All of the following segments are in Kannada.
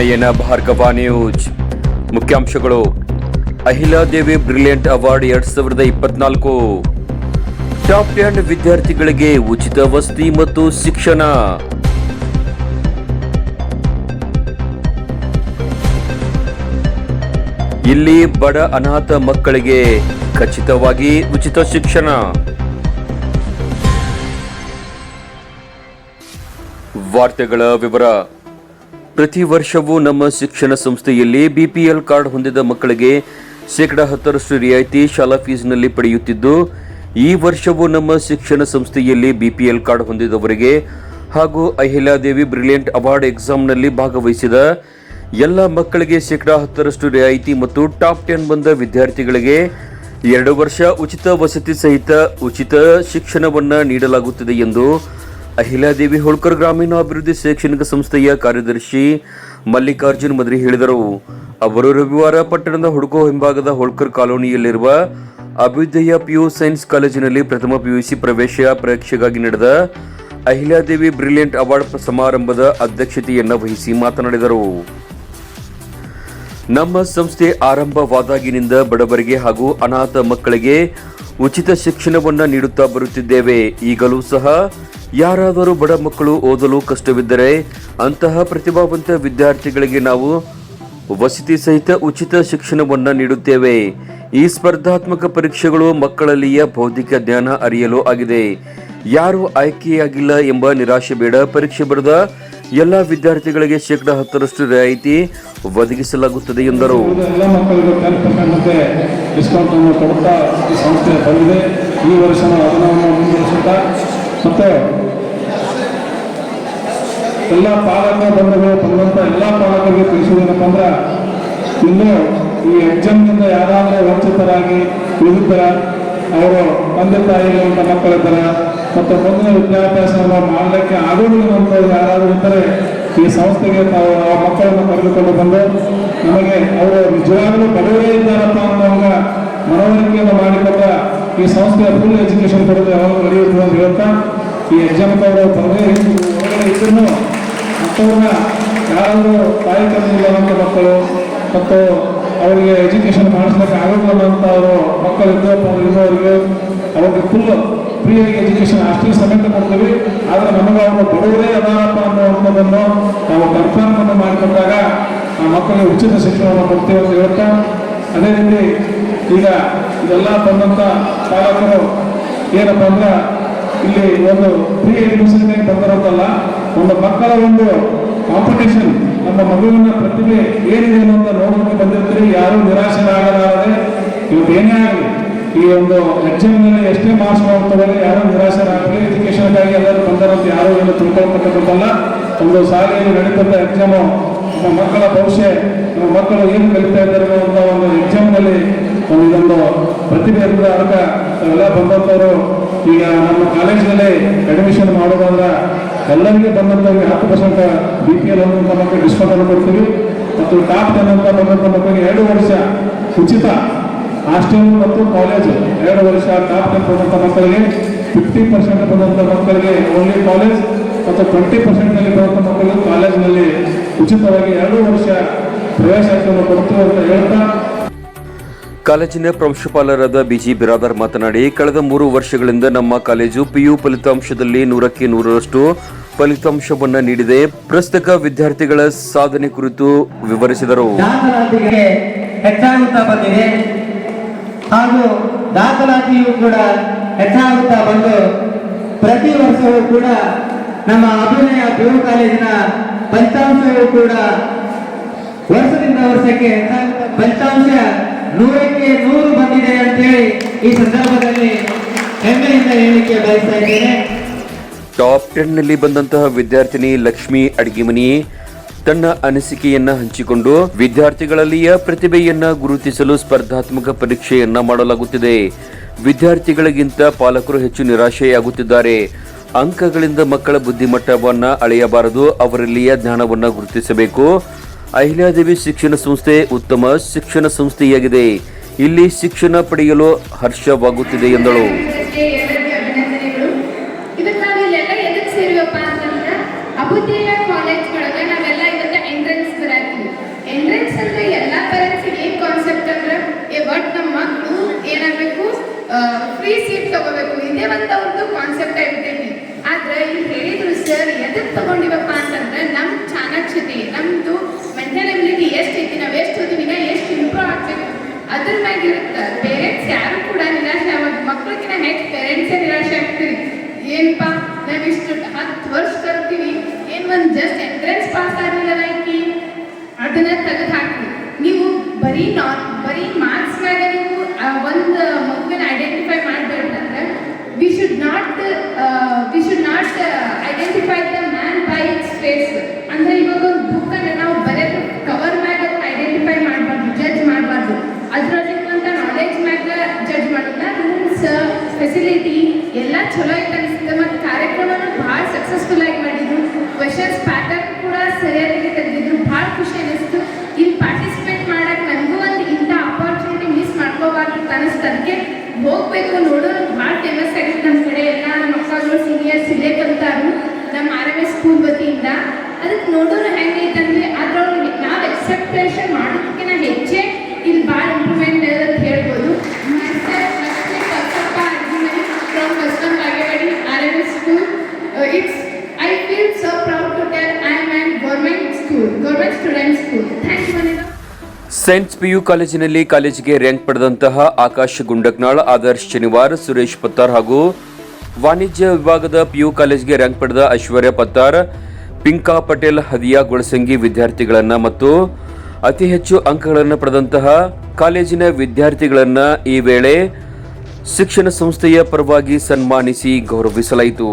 ನಯನ ಭಾರ್ಗವ ನ್ಯೂಸ್. ಮುಖ್ಯಾಂಶಗಳು. ಅಹಿಲಾದೇವಿ ಬ್ರಿಲಿಯಂಟ್ ಅವಾರ್ಡ್ ಎರಡ್ ಸಾವಿರದ ಇಪ್ಪತ್ನಾಲ್ಕು. ಟಾಪ್ ಟೆನ್ ವಿದ್ಯಾರ್ಥಿಗಳಿಗೆ ಉಚಿತ ವಸತಿ ಮತ್ತು ಶಿಕ್ಷಣ. ಇಲ್ಲಿ ಬಡ ಅನಾಥ ಮಕ್ಕಳಿಗೆ ಖಚಿತವಾಗಿ ಉಚಿತ ಶಿಕ್ಷಣ. ವಾರ್ತೆಗಳ ವಿವರ. ಪ್ರತಿ ವರ್ಷವೂ ನಮ್ಮ ಶಿಕ್ಷಣ ಸಂಸ್ಥೆಯಲ್ಲಿ ಬಿಪಿಎಲ್ ಕಾರ್ಡ್ ಹೊಂದಿದ ಮಕ್ಕಳಿಗೆ ಶೇಕಡಾ ಹತ್ತರಷ್ಟು ರಿಯಾಯಿತಿ ಶಾಲಾ ಫೀಸ್ನಲ್ಲಿ ಪಡೆಯುತ್ತಿದ್ದು, ಈ ವರ್ಷವೂ ನಮ್ಮ ಶಿಕ್ಷಣ ಸಂಸ್ಥೆಯಲ್ಲಿ ಬಿಪಿಎಲ್ ಕಾರ್ಡ್ ಹೊಂದಿದವರಿಗೆ ಹಾಗೂ ಅಹಿಲಾದೇವಿ ಬ್ರಿಲಿಯಂಟ್ ಅವಾರ್ಡ್ ಎಕ್ಸಾಮ್ನಲ್ಲಿ ಭಾಗವಹಿಸಿದ ಎಲ್ಲ ಮಕ್ಕಳಿಗೆ ಶೇಕಡಾ ಹತ್ತರಷ್ಟು ರಿಯಾಯಿತಿ ಮತ್ತು ಟಾಪ್ ಟೆನ್ ಬಂದ ವಿದ್ಯಾರ್ಥಿಗಳಿಗೆ ಎರಡು ವರ್ಷ ಉಚಿತ ವಸತಿ ಸಹಿತ ಉಚಿತ ಶಿಕ್ಷಣವನ್ನು ನೀಡಲಾಗುತ್ತದೆ ಎಂದು ಅಹಿಲಾದೇವಿ ಹೋಳ್ಕರ್ ಗ್ರಾಮೀಣಾಭಿವೃದ್ಧಿ ಶೈಕ್ಷಣಿಕ ಸಂಸ್ಥೆಯ ಕಾರ್ಯದರ್ಶಿ ಮಲ್ಲಿಕಾರ್ಜುನ್ ಮದ್ರಿ ಹೇಳಿದರು. ಅವರು ರವಿವಾರ ಪಟ್ಟಣದ ಹುಡುಕೋ ಹಿಂಭಾಗದ ಹೋಳ್ಕರ್ ಕಾಲೋನಿಯಲ್ಲಿರುವ ಅಭ್ಯುದಯ ಪಿಯು ಸೈನ್ಸ್ ಕಾಲೇಜಿನಲ್ಲಿ ಪ್ರಥಮ ಪಿಯುಸಿ ಪ್ರವೇಶ ಪರೀಕ್ಷೆಗಾಗಿ ನಡೆದ ಅಹಿಲಾದೇವಿ ಬ್ರಿಲಿಯಂಟ್ ಅವಾರ್ಡ್ ಸಮಾರಂಭದ ಅಧ್ಯಕ್ಷತೆಯನ್ನು ವಹಿಸಿ ಮಾತನಾಡಿದರು. ನಮ್ಮ ಸಂಸ್ಥೆ ಆರಂಭವಾದಾಗಿನಿಂದ ಬಡವರಿಗೆ ಹಾಗೂ ಅನಾಥ ಮಕ್ಕಳಿಗೆ ಉಚಿತ ಶಿಕ್ಷಣವನ್ನು ನೀಡುತ್ತಾ ಬರುತ್ತಿದ್ದೇವೆ. ಈಗಲೂ ಸಹ ಯಾರಾದರೂ ಬಡ ಮಕ್ಕಳು ಓದಲು ಕಷ್ಟವಿದ್ದರೆ ಅಂತಹ ಪ್ರತಿಭಾವಂತ ವಿದ್ಯಾರ್ಥಿಗಳಿಗೆ ನಾವು ವಸತಿ ಸಹಿತ ಉಚಿತ ಶಿಕ್ಷಣವನ್ನು ನೀಡುತ್ತೇವೆ. ಈ ಸ್ಪರ್ಧಾತ್ಮಕ ಪರೀಕ್ಷೆಗಳು ಮಕ್ಕಳಲ್ಲಿಯ ಬೌದ್ಧಿಕ ಜ್ಞಾನ ಅರಿಯಲು ಆಗಿದೆ. ಯಾರು ಆಯ್ಕೆಯಾಗಿಲ್ಲ ಎಂಬ ನಿರಾಶೆ ಬೇಡ. ಪರೀಕ್ಷೆ ಬರೆದ ಎಲ್ಲ ವಿದ್ಯಾರ್ಥಿಗಳಿಗೆ ಶೇಕಡ ಹತ್ತರಷ್ಟು ರಿಯಾಯಿತಿ ಒದಗಿಸಲಾಗುತ್ತದೆ ಎಂದರು. ಮತ್ತೆ ಕೊಡುತ್ತಾ ಈ ಸಂಸ್ಥೆ ಬಂದಿದೆ. ಈ ವರ್ಷ ಅದನ್ನು ಮುಂದುವರಿಸುತ್ತಾ ಮತ್ತೆ ಎಲ್ಲ ಪಾಲಕ ಬಂಧುಗಳು ಬಂದಂಥ ಎಲ್ಲ ಪಾಲಕರಿಗೆ ತಿಳಿಸುವುದೇನಪ್ಪ ಅಂದ್ರೆ ಇನ್ನು ಈ ಎಕ್ಸಾಮ್ನಿಂದ ಯಾರಾದರೂ ವಂಚಿತರಾಗಿ ಉಳಿದಿದ್ದರ ಅವರು ತಂದೆ ತಾಯಿಗಳಂತ ಮಕ್ಕಳಿದ್ದಾರೆ ಮತ್ತು ಮುಂದಿನ ವಿದ್ಯಾಭ್ಯಾಸವನ್ನು ಮಾಡಲಿಕ್ಕೆ ಆಗುವುದಿಲ್ಲ ಅಂತ ಯಾರಾದರೂ ಇದ್ದರೆ ಈ ಸಂಸ್ಥೆಗೆ ತಾವು ಆ ಮಕ್ಕಳನ್ನು ಕರೆದುಕೊಂಡು ಬಂದು ನಮಗೆ ಅವರು ನಿಜವಾಗಲೂ ಬಡವರೇ ಇದ್ದಾರಪ್ಪ ಅನ್ನೋವಾಗ ಮನವರಿಕೆಯನ್ನು ಮಾಡಿಕೊಟ್ಟ ಈ ಸಂಸ್ಥೆಯ ಫುಲ್ ಎಜುಕೇಶನ್ ಕೊಡೋದು ಯಾವಾಗ ನಡೆಯುತ್ತೆ ಅಂತ ಹೇಳ್ತಾ, ಈ ಎಕ್ಸಾಮ್ಗೆ ಅವರ ತಂದೆ ಒಳಗಡೆ ಇದ್ರೂ ಮಕ್ಕಳನ್ನ ಯಾರಾದರೂ ತಾಯಿ ತಂದಿಲ್ಲವಂಥ ಮಕ್ಕಳು ಮತ್ತು ಅವರಿಗೆ ಎಜುಕೇಶನ್ ಮಾಡಿಸ್ಲಿಕ್ಕೆ ಆಗೋದಿಲ್ಲ ಅಂತ ಅವರು ಮಕ್ಕಳು ಇದ್ದಪ್ಪ ಇರೋರಿಗೆ ಅವ್ರಿಗೆ ಫುಲ್ ಫ್ರೀಯಾಗಿ ಎಜುಕೇಶನ್ ಅಷ್ಟೇ ಸಮೇತ ಕೊಡ್ತೀವಿ. ಆದರೆ ನಮಗೆ ಅವರು ಬಡವರೇ ಅದಾರಪ್ಪ ಅನ್ನೋದನ್ನು ನಾವು ಕನ್ಫರ್ಮ್ ಮಾಡಿಕೊಟ್ಟಾಗ ಮಾಡಿಕೊಂಡಾಗ ಆ ಮಕ್ಕಳಿಗೆ ಉಚಿತ ಶಿಕ್ಷಣವನ್ನು ಕೊಡ್ತೀವಿ ಅಂತ ಹೇಳ್ತಾ, ಅದೇ ರೀತಿ ಈಗ ಇದೆಲ್ಲ ಬಂದಂಥ ಪಾಲಕರು ಏನಪ್ಪ ಅಂದ್ರೆ ಇಲ್ಲಿ ಒಂದು ಪ್ರೀ ಎಡ್ಮಿಷನ್ ಬಂದಿರೋದಲ್ಲ, ಒಂದು ಮಕ್ಕಳ ಒಂದು ಕಾಂಪಿಟೇಷನ್ ನಮ್ಮ ಮಗುವಿನ ಪ್ರತಿಭೆ ಏನಿದೆ ಅಂತ ನೋಡೋದಕ್ಕೆ ಬಂದಿರ್ತೀರಿ. ಯಾರು ನಿರಾಶರಾಗಲಾರದೆ ಇವತ್ತು ಏನೇ ಆಗಲಿ, ಈ ಒಂದು ಎಕ್ಸಾಮ್ನಲ್ಲಿ ಎಷ್ಟೇ ಮಾರ್ಕ್ಸ್ ಯಾರು ಯಾರೂ ನಿರಾಶರಾಗಲಿ ಎಜುಕೇಷನ್ಗಾಗಿ ಎಲ್ಲರೂ ಬಂದರಂತ ಯಾರು ಏನು ತಿಳ್ಕೊಳ್ತಕ್ಕಂಥದ್ದಲ್ಲ. ಒಂದು ಶಾಲೆಯಲ್ಲಿ ನಡೀತಂಥ ಎಕ್ಸಾಮು ನಮ್ಮ ಮಕ್ಕಳ ಭವಿಷ್ಯ, ನಮ್ಮ ಮಕ್ಕಳು ಏನು ಕಲಿತಾ ಇದ್ದಾರೆ ಅಂತ ಒಂದು ಎಕ್ಸಾಮ್ನಲ್ಲಿ ಇದೊಂದು ಪ್ರತಿಭೆ ಇರ್ತದೆ ಅದಕ್ಕೆ ಎಲ್ಲ ಬಂದಂಥವರು ಈಗ ನಮ್ಮ ಕಾಲೇಜಿನಲ್ಲಿ ಅಡ್ಮಿಷನ್ ಮಾಡೋದಾದ್ರೆ ಎಲ್ಲರಿಗೆ ಬಂದಂಥವ್ರಿಗೆ ಹತ್ತು ಪರ್ಸೆಂಟ್ ಬಿ ಪಿ ಎಲ್ ಅನ್ನುವಂಥ ಮಕ್ಕಳಿಗೆ ಡಿಸ್ಕೌಂಟ್ ಅನ್ನು ಕೊಡ್ತೀವಿ. ಮತ್ತು ಟಾಪ್ ಟೆನ್ ಅಂತ ಬಂದಂಥ ಮಕ್ಕಳಿಗೆ ಎರಡು ವರ್ಷ ಉಚಿತ ಹಾಸ್ಟೆಲ್ ಮತ್ತು ಕಾಲೇಜ್ ಎರಡು ವರ್ಷ ಟಾಪ್ ಟೆನ್ ಬಂದಂಥ ಮಕ್ಕಳಿಗೆ ಫಿಫ್ಟಿ ಪರ್ಸೆಂಟ್ ಬಂದಂಥ ಮಕ್ಕಳಿಗೆ ಓನ್ಲಿ ಕಾಲೇಜ್ ಮತ್ತು ಟ್ವೆಂಟಿ ಪರ್ಸೆಂಟ್ನಲ್ಲಿ ಬರುವಂಥ ಮಕ್ಕಳು ಕಾಲೇಜಿನಲ್ಲಿ ಉಚಿತವಾಗಿ ಎರಡು ವರ್ಷ ಪ್ರವೇಶ ಕೊಡ್ತೀವಿ ಅಂತ ಹೇಳ್ತಾ ಕಾಲೇಜಿನ ಪ್ರಾಂಶುಪಾಲರಾದ ಬಿಜಿ ಬಿರಾದರ್ ಮಾತನಾಡಿ, ಕಳೆದ ಮೂರು ವರ್ಷಗಳಿಂದ ನಮ್ಮ ಕಾಲೇಜು ಪಿಯು ಫಲಿತಾಂಶದಲ್ಲಿ ನೂರಕ್ಕೆ ನೂರರಷ್ಟು ಫಲಿತಾಂಶವನ್ನು ನೀಡಿದೆ. ಪ್ರಸ್ತುತ ವಿದ್ಯಾರ್ಥಿಗಳ ಸಾಧನೆ ಕುರಿತು ವಿವರಿಸಿದರು. ಹೆಚ್ಚಾಗುತ್ತಾ ಬಂದಿದೆ. ಹಾಗೂ ದಾಖಲಾತಿಯು ಕೂಡ ಹೆಚ್ಚಾಗುತ್ತಾ ಬಂದು ಪ್ರತಿ ವರ್ಷವೂ ಕೂಡ ನಮ್ಮ ಅಭಿನಯ ಪಿಯು ಕಾಲೇಜಿನ ಫಲಿತಾಂಶವೂ ಕೂಡ ವರ್ಷದಿಂದ ವರ್ಷಕ್ಕೆ ಫಲಿತಾಂಶ ನೂರಕ್ಕೆ ನೂರು ಬಂದಿದೆ ಅಂತೇಳಿ ಈ ಸಂದರ್ಭದಲ್ಲಿ ಹೆಮ್ಮೆಯಿಂದ ಹೇಳಿಕೆ ಬಯಸ್ತಾ ಇದ್ದೇನೆ. ಟಾಪ್ ಟೆನ್ನಲ್ಲಿ ಬಂದಂತಹ ವಿದ್ಯಾರ್ಥಿನಿ ಲಕ್ಷ್ಮಿ ಅಡ್ಗಿಮನಿ ತನ್ನ ಅನಿಸಿಕೆಯನ್ನ ಹಂಚಿಕೊಂಡು ವಿದ್ಯಾರ್ಥಿಗಳಲ್ಲಿಯ ಪ್ರತಿಭೆಯನ್ನ ಗುರುತಿಸಲು ಸ್ಪರ್ಧಾತ್ಮಕ ಪರೀಕ್ಷೆಯನ್ನ ಮಾಡಲಾಗುತ್ತಿದೆ. ವಿದ್ಯಾರ್ಥಿಗಳಿಗಿಂತ ಪಾಲಕರು ಹೆಚ್ಚು ನಿರಾಶೆಯಾಗುತ್ತಿದ್ದಾರೆ. ಅಂಕಗಳಿಂದ ಮಕ್ಕಳ ಬುದ್ಧಿಮಟ್ಟವನ್ನ ಅಳೆಯಬಾರದು, ಅವರಲ್ಲಿಯ ಜ್ಞಾನವನ್ನ ಗುರುತಿಸಬೇಕು. ಅಹಿಲ್ಯಾದೇವಿ ಶಿಕ್ಷಣ ಸಂಸ್ಥೆ ಉತ್ತಮ ಶಿಕ್ಷಣ ಸಂಸ್ಥೆಯಾಗಿದೆ. ಇಲ್ಲಿ ಶಿಕ್ಷಣ ಪಡೆಯಲು ಹರ್ಷವಾಗುತ್ತಿದೆ ಎಂದಳು. ಆದ್ರೆ ಇಲ್ಲಿ ಹೇಳಿದ್ರು, ಸರ್ ಎದಕ್ಕೆ ತಗೊಂಡಿವಪ್ಪ ಅಂತಂದ್ರೆ ನಮ್ಮ ಚಾಣಾಕ್ಷತೆ, ನಮ್ದು ಅದ್ರ ಮ್ಯಾಗ ಇರುತ್ತೆ. ಪೇರೆಂಟ್ಸ್ ಯಾರು ಕೂಡ ನಿರಾಶೆ ಆಗೋದು. ಮಕ್ಳಿಗಿನ ಹೆಚ್ಚು ಪೇರೆಂಟ್ಸೇ ನಿರಾಶೆ ಆಗ್ತೀರಿ? ಏನಪ್ಪ? ನಾವು ಇಷ್ಟು ಹತ್ತು ವರ್ಷ ಕರ್ತೀವಿ ಏನು ಒಂದು ಜಸ್ಟ್ ಎಂಟ್ರೆನ್ಸ್ ಪಾಸ್ ಆಗಿಲ್ಲ ಆಕಿ? ಅದನ್ನ ತೆಗೆದು ಹಾಕಿ ನೀವು ಬರೀ ನಾನ್ ಬರೀ ಮಾರ್ಕ್ಸ್ ಮ್ಯಾಗ ನೀವು ಒಂದು ಮಗುವಿನ ಐಡೆಂಟಿಫೈ ಮಾಡಬೇಕಂದ್ರೆ we should not we should not identify the man by its face ಅಂದ್ರೆ ಇವಾಗ ಒಂದು ಬುಕ್ ಅನ್ನ ನಾವು ಬರೆದು ಕವರ್ ಮ್ಯಾಗ ಐಡೆಂಟಿಫೈ ಮಾಡಬಾರ್ದು ಜಡ್ಜ್ ಮಾಡಬಾರ್ದು ಅದ್ರಲ್ಲಿರುವಂಥ ನಾಲೆಜ್ ಮ್ಯಾಗ ಜಡ್ಜ್ ಮಾಡಿಲ್ಲ ರೂಮ್ಸ್ ಫೆಸಿಲಿಟಿ ಎಲ್ಲ ಚಲೋ ಐತೆ ಅನಿಸುತ್ತೆ. ಮತ್ತು ಕಾರ್ಯಕ್ರಮನ ಭಾಳ ಸಕ್ಸಸ್ಫುಲ್ ಆಗಿ ಮಾಡಿದ್ರು. ಕ್ವೆಶನ್ಸ್ ಪ್ಯಾಟರ್ನ್ ಕೂಡ ಸರಿಯಾಗಿ ತೆಗೆದಿದ್ರು. ಭಾಳ ಖುಷಿ ಅನಿಸ್ತು. ಇಲ್ಲಿ ಪಾರ್ಟಿಸಿಪೇಟ್ ಮಾಡಕ್ಕೆ ನನಗೂ ಒಂದು ಇಂಥ ಅಪಾರ್ಚುನಿಟಿ ಮಿಸ್ ಮಾಡ್ಕೋಬಾರ್ದು ಅನಿಸ್ತು ಅದಕ್ಕೆ ಹೋಗ್ಬೇಕು ನೋಡೋಣ ಭಾಳ ಫೇಮಸ್ ಆಗಿತ್ತು ನಮ್ಮ ಕಡೆ ಎಲ್ಲ. ನಮ್ಮ ಮಕ್ಕಳು ಸೀನಿಯರ್ಸ್ ಇಲ್ಲೇ ಕಲ್ತಾರು ನಮ್ಮ ಆರ್ ಎಂ ಎಸ್ ಸ್ಕೂಲ್ ವತಿಯಿಂದ. ಅದಕ್ಕೆ ನೋಡೋಣ ಹೆಂಗೈತಂದ್ರೆ ಅದ್ರೊಳಗೆ ನಾವು ಎಕ್ಸೆಪ್ಟೇಷನ್ ಮಾಡೋದಕ್ಕಿಂತ Vanita. ಸೈನ್ಸ್ ಪಿಯು ಕಾಲೇಜಿನಲ್ಲಿ ಕಾಲೇಜಿಗೆ ರ್ಯಾಂಕ್ ಪಡೆದಂತಹ ಆಕಾಶ್ ಗುಂಡಕ್ನಾಳ್, ಆದರ್ಶ್ ಶನಿವಾರ್, ಸುರೇಶ್ ಪತ್ತಾರ್ ಹಾಗೂ ವಾಣಿಜ್ಯ ವಿಭಾಗದ ಪಿಯು ಕಾಲೇಜಿಗೆ ರ್ಯಾಂಕ್ ಪಡೆದ ಐಶ್ವರ್ಯ ಪತ್ತಾರ್, ಪಿಂಕಾ ಪಟೇಲ್, ಹದಿಯಾ ಗುಳಸಂಗಿ ವಿದ್ಯಾರ್ಥಿಗಳನ್ನು ಮತ್ತು ಅತಿ ಹೆಚ್ಚು ಅಂಕಗಳನ್ನು ಪಡೆದಂತಹ ಕಾಲೇಜಿನ ವಿದ್ಯಾರ್ಥಿಗಳನ್ನು ಈ ವೇಳೆ ಶಿಕ್ಷಣ ಸಂಸ್ಥೆಯ ಪರವಾಗಿ ಸನ್ಮಾನಿಸಿ ಗೌರವಿಸಲಾಯಿತು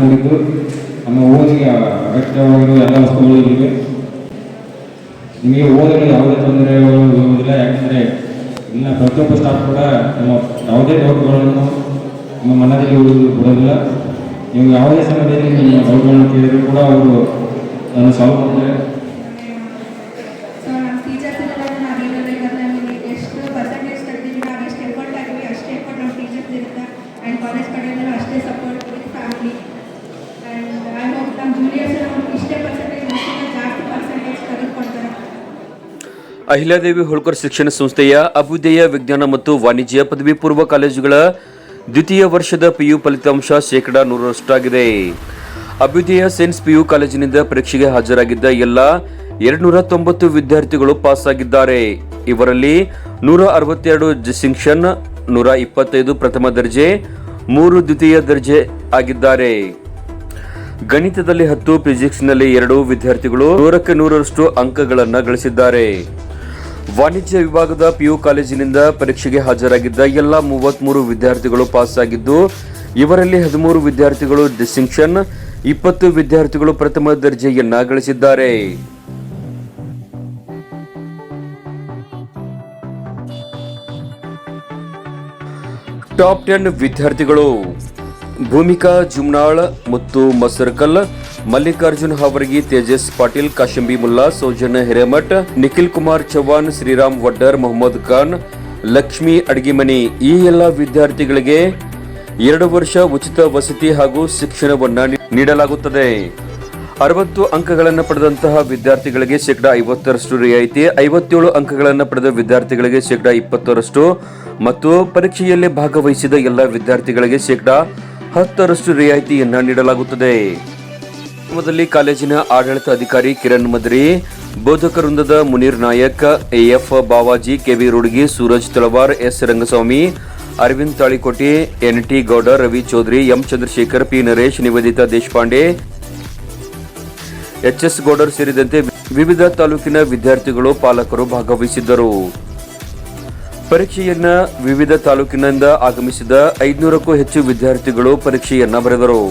ವ್ಯವಸ್ಥೆಯಿಂದ ಕೂಡಿದ್ದು ನಮ್ಮ ಓದಿಗೆ ಅಗತ್ಯವಾಗಿರುವ ಎಲ್ಲ ವಸ್ತುಗಳಿವೆ ನಿಮಗೆ ಓದಲು ಯಾವುದೇ ತೊಂದರೆಗಳು ಇರುವುದಿಲ್ಲ ಯಾಕಂದರೆ ಇನ್ನು ಪ್ರತಿಯೊಬ್ಬ ಸ್ಟಾಫ್ ಕೂಡ ನಮ್ಮ ಯಾವುದೇ ಡೌಟ್ಗಳನ್ನು ನಿಮ್ಮ ಮನದಲ್ಲಿ ಬಿಡೋದಿಲ್ಲ. ನೀವು ಯಾವುದೇ ಸಮಯದಲ್ಲಿ ನಿಮ್ಮ ಡೌಟ್ಗಳನ್ನು ಕೇಳಿದರೂ ಕೂಡ ಅವರು ನಾನು ಸಾಲ್ವ್ ಮಾಡ್ತಾರೆ ಸೊ ನಮ್ಮ ಟೀಚರ್ಸ್ ಎಲ್ಲ ನಾವೇನಿಲ್ಲ ಇವಾಗ ನಮಗೆ ಎಷ್ಟು ಪರ್ಸೆಂಟೇಜ್ ತೆಗ್ದಿದ್ದೀವಿ ನಾವು ಎಷ್ಟು ಎಫರ್ಟ್ ಆಗಿವಿ ಅಷ್ಟೇ ಎಫರ್ಟ್ ನಮ್ಮ ಟೀಚರ್ಸ್ ಇರುತ್ತೆ ಆ್ಯಂಡ್ ಕಾಲೇಜ್ ಕಡೆಯಿಂದ ಅಷ್ಟೇ support with family and I hope ನಮ್ಮ ಜೂನಿಯರ್ಸ್ ನಮ್ಗೆ ಇಷ್ಟೇ ಪರ್ಸೆಂಟೇಜ್ ಜಾಸ್ತಿ ಪರ್ಸೆಂಟೇಜ್ ತೆಗೆದುಕೊಡ್ತಾರೆ ಅಹಿಲ್ಯಾದೇವಿ ಹೋಳ್ಕರ್ ಶಿಕ್ಷಣ ಸಂಸ್ಥೆಯ ಅಭ್ಯುದಯ ವಿಜ್ಞಾನ ಮತ್ತು ವಾಣಿಜ್ಯ ಪದವಿ ಪೂರ್ವ ಕಾಲೇಜುಗಳ ದ್ವಿತೀಯ ವರ್ಷದ ಪಿಯು ಫಲಿತಾಂಶ ಶೇಕಡಾ ನೂರರಷ್ಟಾಗಿದೆ. ಅಭ್ಯುದಯ ಸೈನ್ಸ್ ಪಿಯು ಕಾಲೇಜಿನಿಂದ ಪರೀಕ್ಷೆಗೆ ಹಾಜರಾಗಿದ್ದ ಎಲ್ಲ ಎರಡ್ನೂರ ತೊಂಬತ್ತು ವಿದ್ಯಾರ್ಥಿಗಳು ಪಾಸ್ ಆಗಿದ್ದಾರೆ ಇವರಲ್ಲಿ ನೂರ ಅರವತ್ತೆರಡು ಡಿಸ್ಟಿಂಕ್ಷನ್, ನೂರ ಇಪ್ಪತ್ತೈದು ಪ್ರಥಮ ದರ್ಜೆ, ಮೂರು ದ್ವಿತೀಯ ದರ್ಜೆ ಆಗಿದ್ದಾರೆ. ಗಣಿತದಲ್ಲಿ ಹತ್ತು, ಫಿಸಿಕ್ಸ್ನಲ್ಲಿ ಎರಡು ವಿದ್ಯಾರ್ಥಿಗಳು ನೂರಕ್ಕೆ ನೂರರಷ್ಟು ಅಂಕಗಳನ್ನು ಗಳಿಸಿದ್ದಾರೆ. ವಾಣಿಜ್ಯ ವಿಭಾಗದ ಪಿಯು ಕಾಲೇಜಿನಿಂದ ಪರೀಕ್ಷೆಗೆ ಹಾಜರಾಗಿದ್ದ ಎಲ್ಲ ಮೂವತ್ಮೂರು ವಿದ್ಯಾರ್ಥಿಗಳು ಪಾಸ್ ಆಗಿದ್ದು ಇವರಲ್ಲಿ ಹದಿಮೂರು ವಿದ್ಯಾರ್ಥಿಗಳು ಡಿಸ್ಟಿಂಕ್ಷನ್, ಇಪ್ಪತ್ತು ವಿದ್ಯಾರ್ಥಿಗಳು ಪ್ರಥಮ ದರ್ಜೆಯನ್ನ ಗಳಿಸಿದ್ದಾರೆ. ಟಾಪ್ ಟೆನ್ ವಿದ್ಯಾರ್ಥಿಗಳು ಭೂಮಿಕಾ ಜುಮ್ನಾಳ್ ಮತ್ತು ಮಸರ್ಕಲ್ ಮಲ್ಲಿಕಾರ್ಜುನ್ ಹಾವರ್ಗಿ ತೇಜಸ್ ಪಾಟೀಲ್, ಕಾಶಂಬಿ ಮುಲ್ಲಾ ಸೌಜನ್ ಹಿರೇಮಠ್, ನಿಖಿಲ್ ಕುಮಾರ್ ಚೌಹಾಣ್ ಶ್ರೀರಾಮ್ ವಡ್ಡರ್, ಮೊಹಮ್ಮದ್ ಖಾನ್, ಲಕ್ಷ್ಮಿ ಅಡಗಿಮನಿ ಈ ಎಲ್ಲ ವಿದ್ಯಾರ್ಥಿಗಳಿಗೆ ಎರಡು ವರ್ಷ ಉಚಿತ ವಸತಿ ಹಾಗೂ ಶಿಕ್ಷಣವನ್ನು ನೀಡಲಾಗುತ್ತದೆ. ಅರವತ್ತು ಅಂಕಗಳನ್ನು ಪಡೆದಂತಹ ವಿದ್ಯಾರ್ಥಿಗಳಿಗೆ ಶೇಕಡಾ ಐವತ್ತರಷ್ಟು ರಿಯಾಯಿತಿ, ಐವತ್ತೇಳು ಅಂಕಗಳನ್ನು ಪಡೆದ ವಿದ್ಯಾರ್ಥಿಗಳಿಗೆ ಶೇಕಡಾ ಇಪ್ಪತ್ತರಷ್ಟು ಮತ್ತು ಪರೀಕ್ಷೆಯಲ್ಲಿ ಭಾಗವಹಿಸಿದ ಎಲ್ಲ ವಿದ್ಯಾರ್ಥಿಗಳಿಗೆ ಶೇಕಡಾ ಹತ್ತರಷ್ಟು ರಿಯಾಯಿತಿಯನ್ನು ನೀಡಲಾಗುತ್ತದೆ. ಕಾರ್ಯಕ್ರಮದಲ್ಲಿ ಕಾಲೇಜಿನ ಆಡಳಿತ ಅಧಿಕಾರಿ ಕಿರಣ್ ಮದ್ರಿ ಬೋಧಕ ವೃಂದದ Munir Nayak, AF Bavaji, KV Rudgi, Suraj Talawar, S Rangaswamy, Arvind Talikoti N T Gowda, Ravi Chaudhari, M Chandrashekhar, P Naresh, Nivedita Deshpande HS Gowdar ಸೇರಿದಂತೆ ವಿವಿಧ ತಾಲೂಕಿನ ವಿದ್ಯಾರ್ಥಿಗಳು ಪಾಲಕರು ಭಾಗವಹಿಸಿದ್ದರು. ಪರೀಕ್ಷೆಯನ್ನ ವಿವಿಧ ತಾಲೂಕಿನಿಂದ ಆಗಮಿಸಿದ ಐದುನೂರಕ್ಕೂ ಹೆಚ್ಚು ವಿದ್ಯಾರ್ಥಿಗಳು ಪರೀಕ್ಷೆಯನ್ನ ಬರೆದರು.